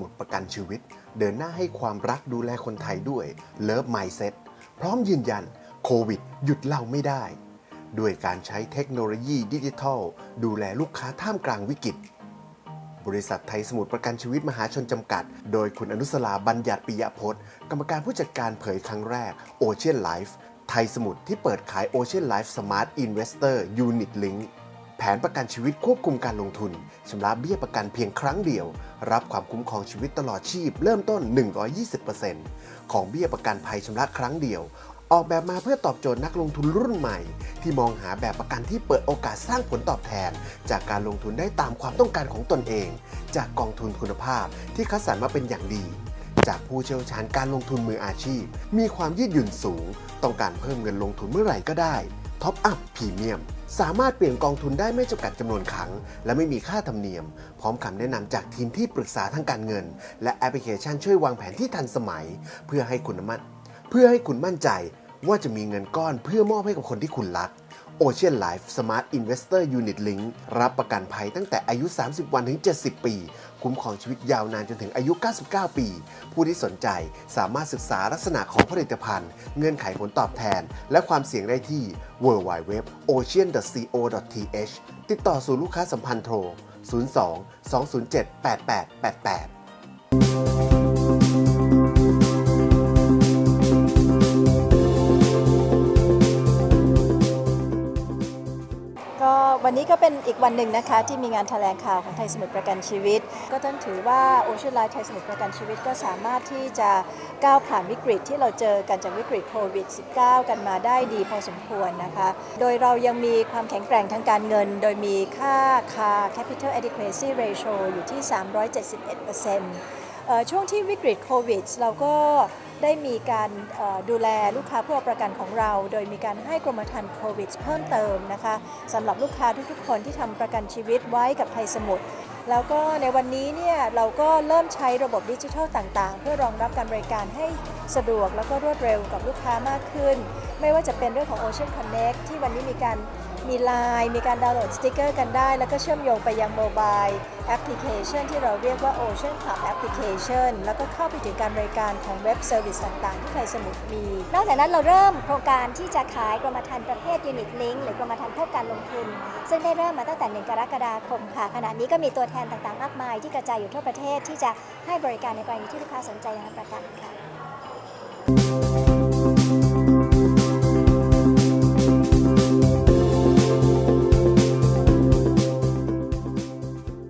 มุดประกันชีวิต เดินหน้าให้ความรักดูแลคนไทยด้วย Love Mindset พร้อมยืนยันโควิด หยุดเราไม่ได้ ด้วยการใช้เทคโนโลยีดิจิทัล ดูแลลูกค้าท่ามกลางวิกฤต บริษัทไทยสมุทรประกันชีวิตมหาชนจำกัด โดยคุณอนุสลาบัญญัติปิยพจน์ กรรมการผู้จัดการเผยครั้งแรก Ocean Life ไทยสมุทรที่เปิดขาย Ocean Life Smart Investor Unit Link แผนประกันชีวิตควบคุมการลงทุนชำระเบี้ยประกันเพียงครั้งเดียว รับความคุ้มครองชีวิตตลอดชีพ เริ่มต้น 120%ของเบี้ยประกันภัยชำระครั้งเดียว ออกแบบมาเพื่อตอบโจทย์นักลงทุนรุ่นใหม่ ที่มองหาแบบประกันที่เปิดโอกาสสร้างผลตอบแทน จากการลงทุนได้ตามความต้องการของตนเอง จากกองทุนคุณภาพที่คัดสรรมาเป็นอย่างดีจากผู้เชี่ยวชาญการลงทุนมืออาชีพ มีความยืดหยุ่นสูง ต้องการเพิ่มเงินลงทุนเมื่อไหร่ก็ได้ ท็อปอัพพรีเมียม สามารถเปลี่ยนกองทุนได้ไม่จำกัดจำนวนครั้ง และไม่มีค่าธรรมเนียม พร้อมคำแนะนำจากทีมที่ปรึกษาทางการเงิน และแอปพลิเคชันช่วยวางแผนที่ทันสมัย เพื่อให้คุณมั่นเพื่อให้คุณมั่นใจว่าจะมีเงินก้อนเพื่อมอบให้กับคนที่คุณรัก Ocean Life Smart Investor Unit Link รับประกันภัยตั้งแต่อายุ 30 วันถึง 70 ปี คุ้มครองชีวิตยาวนานจนถึงอายุ 99 ปี ผู้ที่สนใจสามารถศึกษาลักษณะของผลิตภัณฑ์ เงื่อนไขผลตอบแทน และความเสี่ยงได้ที่ www.ocean.co.th ติดต่อสู่ลูกค้าสัมพันธ์โทร 02 207 8888 วันนี้ก็เป็นอีกวันหนึ่งนะคะที่มีงานแถลงข่าวของไทยสมุทรประกันชีวิต ก็ต้องถือว่าโอเชียนไลน์ไทยสมุทรประกันชีวิตก็สามารถที่จะก้าวผ่านวิกฤตที่เราเจอกันจากวิกฤตโควิด -19 กันมาได้ดีพอสมควรนะคะ โดยเรายังมีความแข็งแกร่งทางการเงิน โดยมีค่าคา capital adequacy ratio อยู่ที่ 371%เอ่อช่วงที่วิกฤตโควิดเราก็ ได้มีการดูแลลูกค้าผู้เอาประกันของเรา โดยมีการให้กรมธรรม์โควิดเพิ่มเติมนะคะสำหรับลูกค้าทุกๆ คนที่ทำประกันชีวิตไว้กับไทยสมุทรแล้วก็ในวันนี้เนี่ยเราก็เริ่มใช้ระบบดิจิทัลต่างๆ เพื่อรองรับการบริการให้สะดวกแล้วก็รวดเร็วกับลูกค้ามากขึ้น ไม่ว่าจะเป็นเรื่องของ Ocean Connect ที่วันนี้มีการมีไลน์มีการดาวน์โหลดสติกเกอร์กันได้ แล้วก็เชื่อมโยงไปยังโมบายแอปพลิเคชันที่เราเรียกว่า Ocean Club Application แล้วก็เข้าไปถึงการบริการของเว็บเซอร์วิสต่างๆ ที่ไทยสมุทรมี นอกจากนั้นเราเริ่มโครงการที่จะขายกรมธรรม์ประเภท Unit Link หรือกรมธรรม์เพื่อการลงทุน ซึ่งได้เริ่มมาตั้งแต่ 1 กรกฎาคมค่ะ ขณะนี้ก็มีตัวแทนต่างๆ มากมาย ที่กระจายอยู่ทั่วประเทศที่จะให้บริการในกรณีที่ลูกค้าสนใจในทางประกันค่ะ